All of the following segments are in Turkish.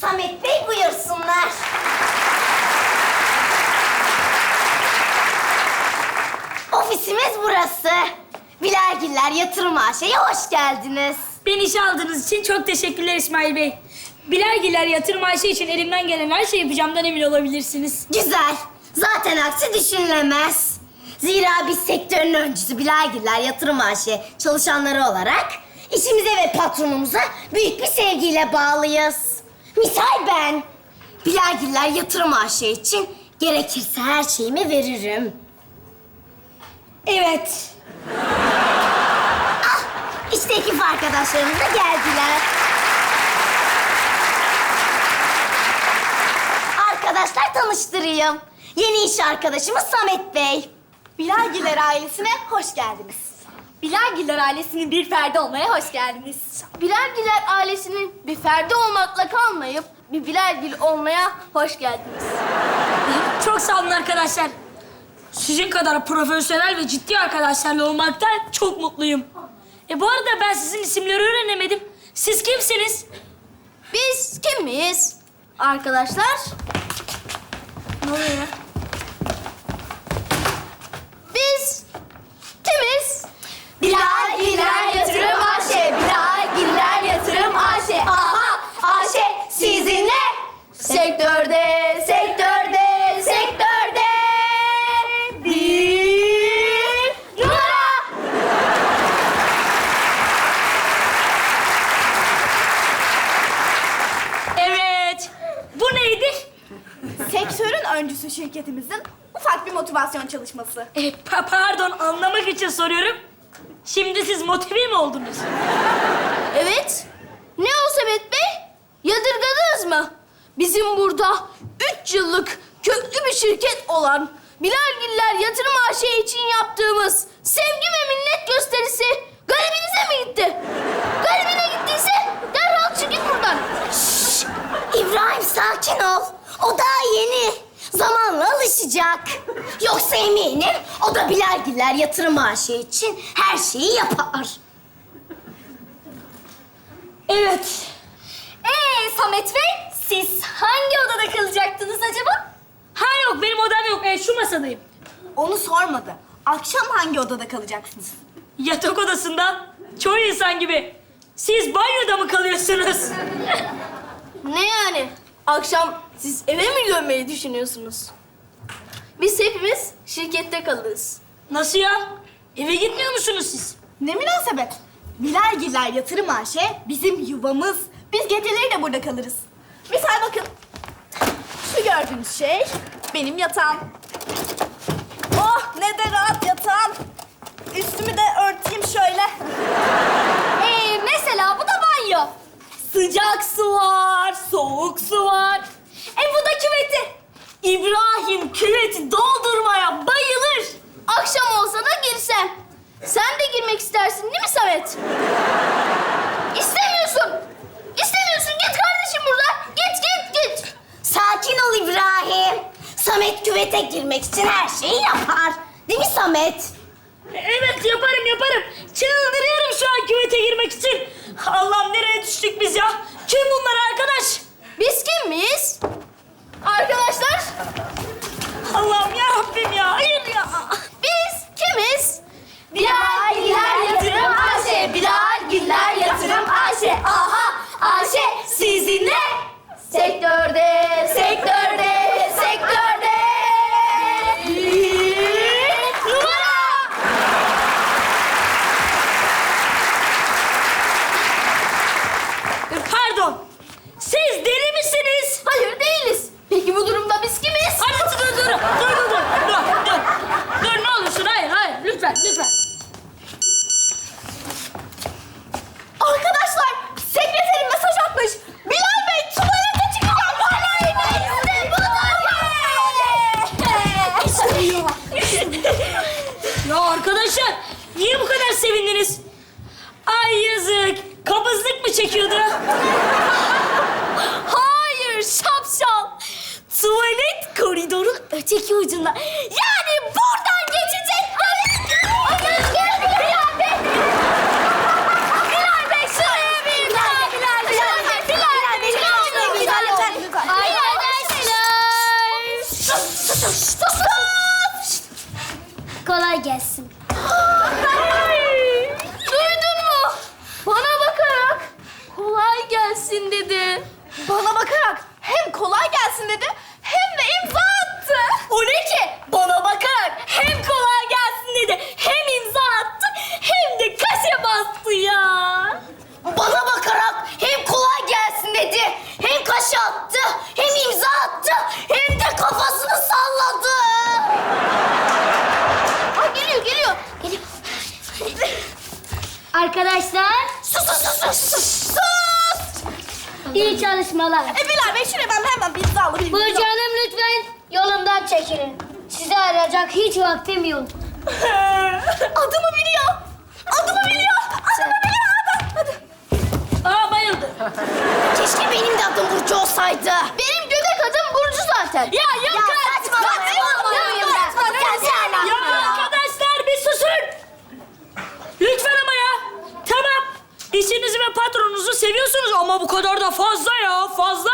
Samet Bey buyursunlar. Ofisimiz burası. Bilalgiller Yatırım AŞ'ye hoş geldiniz. Beni işe aldığınız için çok teşekkürler İsmail Bey. Bilalgiler yatırım Ayşe için elimden gelen her şeyi yapacağımdan emin olabilirsiniz. Güzel. Zaten aksi düşünülemez. Zira biz sektörün öncüsü Bilalgiller Yatırım AŞ çalışanları olarak işimize ve patronumuza büyük bir sevgiyle bağlıyız. Misal ben Bilalgiller Yatırım AŞ için gerekirse her şeyimi veririm. Evet. Ah, işte ekip arkadaşlarımız da geldiler. Arkadaşlar tanıştırayım. Yeni iş arkadaşımız Samet Bey. Bilalgiller ailesine hoş geldiniz. Bilalgiler ailesinin bir ferdi olmaya hoş geldiniz. Bilalgiller ailesinin bir ferdi olmakla kalmayıp bir Bilalgil olmaya hoş geldiniz. Çok sağ olun arkadaşlar. Sizin kadar profesyonel ve ciddi arkadaşlarla olmaktan çok mutluyum. E bu arada ben sizin isimleri öğrenemedim. Siz kimsiniz? Biz kim miyiz? Arkadaşlar, Ne oluyor ya? biz kimiz? Bilalgiller Yatırım AŞ, Bilalgiller Yatırım AŞ. Aha, AŞ sizinle. Sektörde, sektörde, sektörde. Bir numara. Evet. Bu neydi? Sektörün öncüsü şirketimizin ufak bir motivasyon çalışması. E, pa- pardon anlamak için soruyorum. Şimdi siz motive mi oldunuz? Evet. Ne o Samet Bey? Yadırgadınız mı? Bizim burada üç yıllık köklü bir şirket olan Bilalgiller Yatırım AŞ için yaptığımız sevgi ve minnet gösterisi garibinize mi gitti? Garibine gittiyse derhal çıkın buradan. Şşş! İbrahim sakin ol. O daha yeni. Zamanla alışacak. Yoksa eminim o da Bilalgiller Yatırım AŞ için her şeyi yapar. Evet. Ee Samet Bey, siz hangi odada kalacaktınız acaba? Ha yok benim odam yok. E, şu masadayım. Onu sormadı. Akşam hangi odada kalacaksınız? Yatak odasında. Çoğu insan gibi. Siz banyoda mı kalıyorsunuz? Ne yani? Akşam siz eve mi dönmeyi düşünüyorsunuz? Biz hepimiz şirkette kalırız. Nasıl ya? Eve gitmiyor musunuz siz? Ne münasebet. Bilalgiller Yatırım AŞ bizim yuvamız. Biz geceleri de burada kalırız. Misal bakın. Şu gördüğünüz şey benim yatağım. Oh ne de rahat yatağım. Üstümü de örteyim şöyle. Ee, mesela bu da banyo. Sıcak su var, soğuk su var. E bu da küveti. İbrahim küveti doldurmaya bayılır. Akşam olsa da girsen. Sen de girmek istersin değil mi Samet? İstemiyorsun. İstemiyorsun. Git kardeşim buradan. Git, git, git. Sakin ol İbrahim. Samet küvete girmek için her şeyi yapar. Değil mi Samet? Evet yaparım yaparım. Çıldırıyorum şu an küvete girmek için. Allah'ım nereye düştük biz ya? Kim bunlar iyi çalışmalar. E Bilal Bey şuraya ben hemen bir imza alayım. Burcu Hanım lütfen yolumdan çekilin. Sizi arayacak hiç vaktim yok. Adımı biliyor. Adımı biliyor. Adımı biliyor adam. Hadi. Aa bayıldı. Keşke benim de adım Burcu olsaydı. Benim göbek adım Burcu zaten. Ya yok artık. saçmalama. Ya, Ya, ya, ya. Ya arkadaşlar bir susun. Lütfen ama ya. Tamam. İşinizi ve patronunuzu seviyorsunuz bu kadar da fazla ya fazla.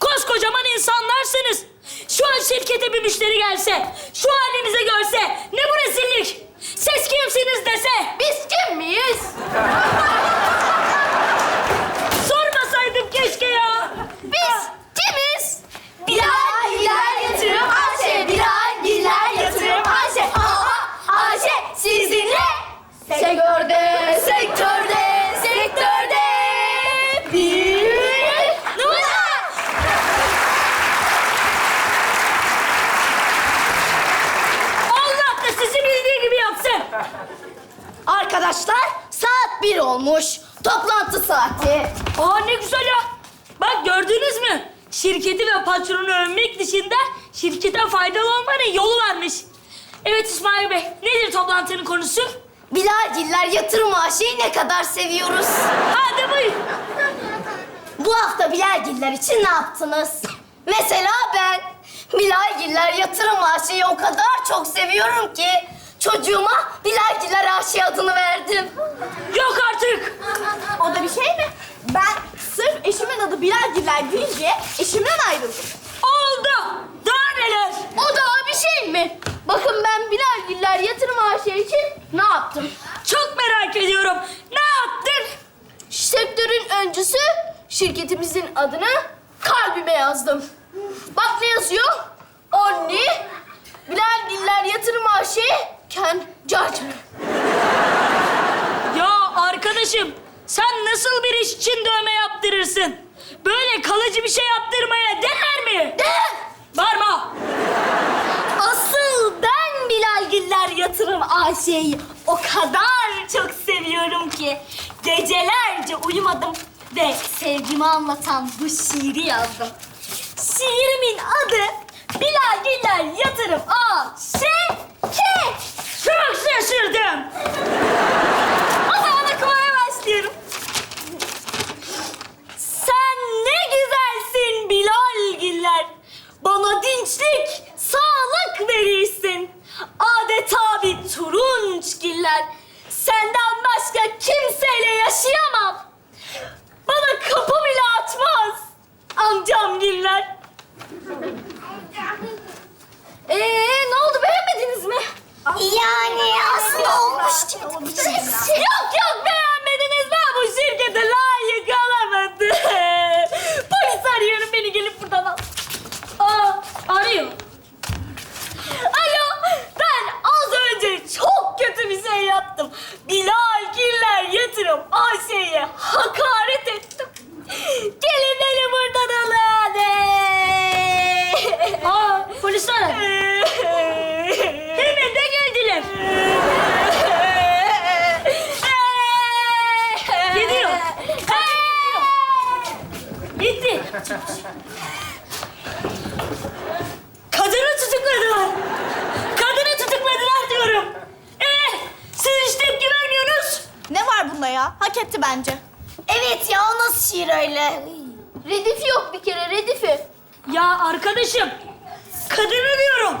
Koskocaman insanlarsınız. Şu an şirkete bir müşteri gelse, şu halinize görse ne bu rezillik? Siz kimsiniz dese, Biz kim miyiz? Olmuş. Toplantı saati. Aa ne güzel ya. Bak gördünüz mü? Şirketi ve patronu övmek dışında şirkete faydalı olmanın yolu varmış. Evet İsmail Bey, nedir toplantının konusu? Bilalgiller yatırım AŞ'yi ne kadar seviyoruz. Hadi buyur. Bu hafta Bilalgiller için ne yaptınız? Mesela ben Bilalgiller yatırım AŞ'yi o kadar çok seviyorum ki çocuğuma Bilalgiller AŞ adını verdim. Yok artık. O da bir şey mi? Ben sırf eşimin adı Bilal Giller deyince eşimden ayrıldım. Oldu. Daha neler? O daha bir şey mi? Bakın ben Bilal Giller Yatırım AŞ için ne yaptım? Çok merak ediyorum. Ne yaptın? Sektörün öncüsü şirketimizin adını kalbime yazdım. Bak ne yazıyor? Onni, Bilal Giller Yatırım AŞ, Ken Judgment. Ya arkadaşım, sen nasıl bir iş için dövme yaptırırsın? Böyle kalıcı bir şey yaptırmaya değer mi? Değer. Bağırma. Asıl ben Bilalgiller Yatırım AŞ'yi o kadar çok seviyorum ki gecelerce uyumadım ve sevgimi anlatan bu şiiri yazdım. Şiirimin adı Bilalgiller Yatırım AŞ. Çok şaşırdım. O zaman okumaya başlıyorum. Sen ne güzelsin Bilalgiller. Bana dinçlik, sağlık verirsin. Adeta bir turunçgiller. Senden başka kimseyle yaşayamam. Bana kapı bile açmaz. Amcamgiller. Ee, ne oldu beğenmediniz mi? Yani aslında olmuş Yok yok beğenmediniz ben bu şirkete layık alamadım. Polis arıyorum beni gelip buradan al. Aa, arıyor. Alo ben az önce çok kötü bir şey yaptım. Bilal Giller Yatırım AŞ'ye hakaret ettim. Gelin beni buradan alın hadi. Aa, polis aradı. Hemen de geldiler. Gidiyor. Gitti. Kadını tutukladılar. Kadını tutukladılar diyorum. Ee, siz hiç tepki vermiyorsunuz. Ne var bunda ya? Hak etti bence. Evet ya o nasıl şiir öyle? Redifi yok bir kere, redifi. Ya arkadaşım, kadını diyorum.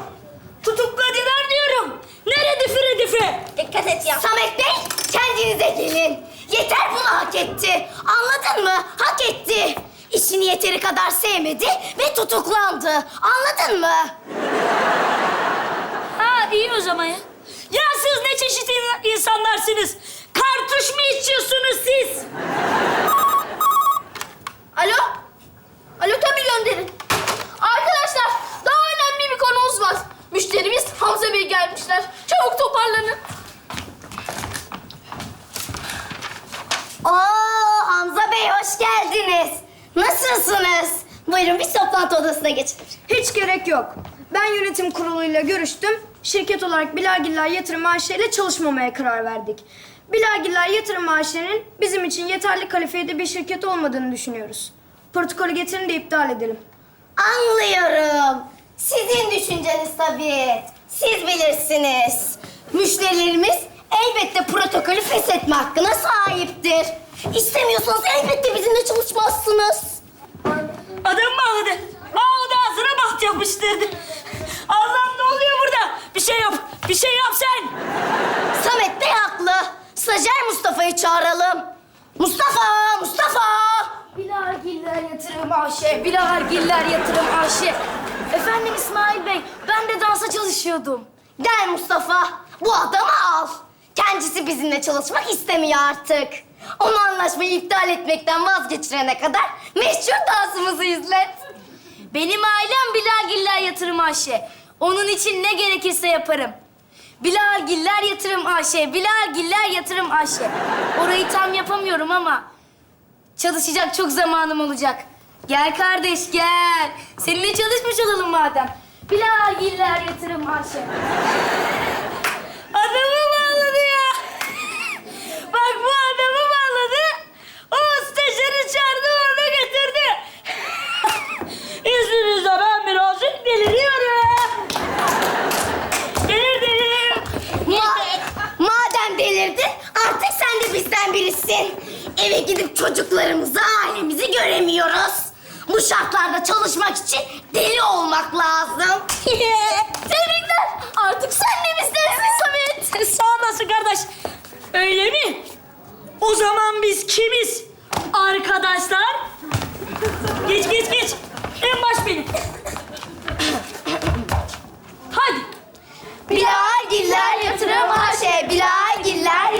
Tutukladılar diyorum. Nerede fire dife? Dikkat et ya. Samet Bey kendinize gelin. Yeter bunu hak etti. Anladın mı? Hak etti. İşini yeteri kadar sevmedi ve tutuklandı. Anladın mı? Ha iyi o zaman ya. Ya siz çeşit in- insanlarsınız? Kartuş mu içiyorsunuz siz? Alo? Alo tabii gönderin. Arkadaşlar daha önemli bir konumuz var. Müşterimiz Hamza Bey gelmişler. Çabuk toparlanın. Oo Hamza Bey hoş geldiniz. Nasılsınız? Buyurun bir toplantı odasına geçin. Hiç gerek yok. Ben yönetim kuruluyla görüştüm. Şirket olarak Bilagiller Yatırım AŞ ile çalışmamaya karar verdik. Bilagiller Yatırım AŞ'nin bizim için yeterli kalifiyede bir şirket olmadığını düşünüyoruz. Protokolü getirin de iptal edelim. Anlıyorum. Sizin düşünceniz tabii. Siz bilirsiniz. Müşterilerimiz elbette protokolü feshetme hakkına sahiptir. İstemiyorsanız elbette bizimle çalışmazsınız. Adam mı ağladı? Ağladı ağzına baht yapıştırdı. Allah'ım ne oluyor burada? Bir şey yap. Bir şey yap sen. Samet Bey haklı. Stajyer Mustafa'yı çağıralım. Mustafa, Mustafa. Bilagiller Yatırım AŞ, Bilagiller Yatırım AŞ. Efendim İsmail Bey, ben de dansa çalışıyordum. Gel Mustafa, bu adamı al. Kendisi bizimle çalışmak istemiyor artık. Onu anlaşmayı iptal etmekten vazgeçirene kadar meşhur dansımızı izlet. Benim ailem Bilalgiller Yatırım AŞ. Onun için ne gerekirse yaparım. Bilalgiller Yatırım AŞ, Bilalgiller Yatırım AŞ. Orayı tam yapamıyorum ama çalışacak çok zamanım olacak. Gel kardeş gel. Seninle çalışmış olalım madem. Bilalgiller Yatırım AŞ. Adamı bağladı ya. Bak bu adamı bağladı. O stajyeri çağırdı onu getirdi. İzninizle ben birazcık deliriyorum. Delir delir. Ma- madem delirdin, artık sen de bizden birisin. Eve gidip çocuklarımızı, ailemizi göremiyoruz. Bu şartlarda çalışmak için deli olmak lazım. Tebrikler. Artık sen de bizdensin Samet. Sağ olasın kardeş. Öyle mi? O zaman biz kimiz? Arkadaşlar. Geç geç geç. En baş benim. Hadi. Bilalgiller Yatırım AŞ, Bilalgiller Yatırım